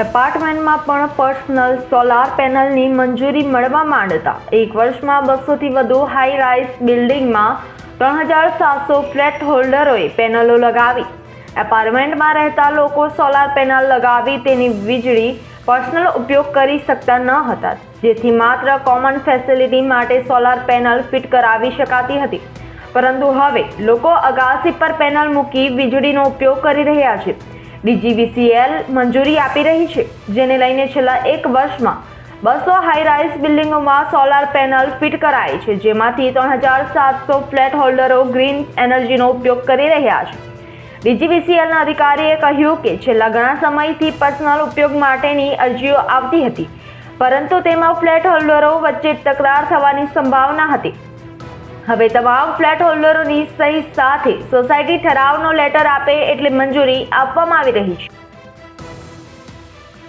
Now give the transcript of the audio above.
એપાર્ટમેન્ટમાં પણ personal solar પેનલની મંજૂરી મળવા માંડતા. એક વર્ષમાં બસોથી વધુ હાઈ રાઇઝ બિલ્ડિંગમાં ત્રણ હજાર સાતસો ફ્લેટ હોલ્ડરોએ પેનલો લગાવી. એપાર્ટમેન્ટમાં રહેતા લોકો સોલાર પેનલ લગાવી તેની વીજળી પર્સનલ ઉપયોગ કરી શકતા ન હતા, જેથી માત્ર કોમન ફેસિલિટી માટે સોલાર પેનલ ફિટ કરાવી શકાતી હતી. પરંતુ હવે લોકો અગાસી પર પેનલ મૂકી વીજળીનો ઉપયોગ કરી રહ્યા છે. ડીજીવીસીએલ મંજૂરી આપી રહી છે, જેને લઈને છેલ્લા એક વર્ષમાં બસો હાઈરાઇઝ બિલ્ડિંગોમાં સોલાર પેનલ ફિટ કરાઈ છે, જેમાંથી ત્રણ હજાર સાતસો ફ્લેટ હોલ્ડરો ગ્રીન એનર્જીનો ઉપયોગ કરી રહ્યા છે. ડીજીવીસીએલના અધિકારીએ કહ્યું કે છેલ્લા ઘણા સમયથી પર્સનલ ઉપયોગ માટેની અરજીઓ આવતી હતી, પરંતુ તેમાં ફ્લેટ હોલ્ડરો વચ્ચે તકરાર થવાની સંભાવના હતી. હવે તમામ ફ્લેટ હોલ્ડરોની સહી સાથે સોસાયટી ઠરાવનો લેટર આપે એટલે મંજૂરી આપવામાં આવી રહી છે.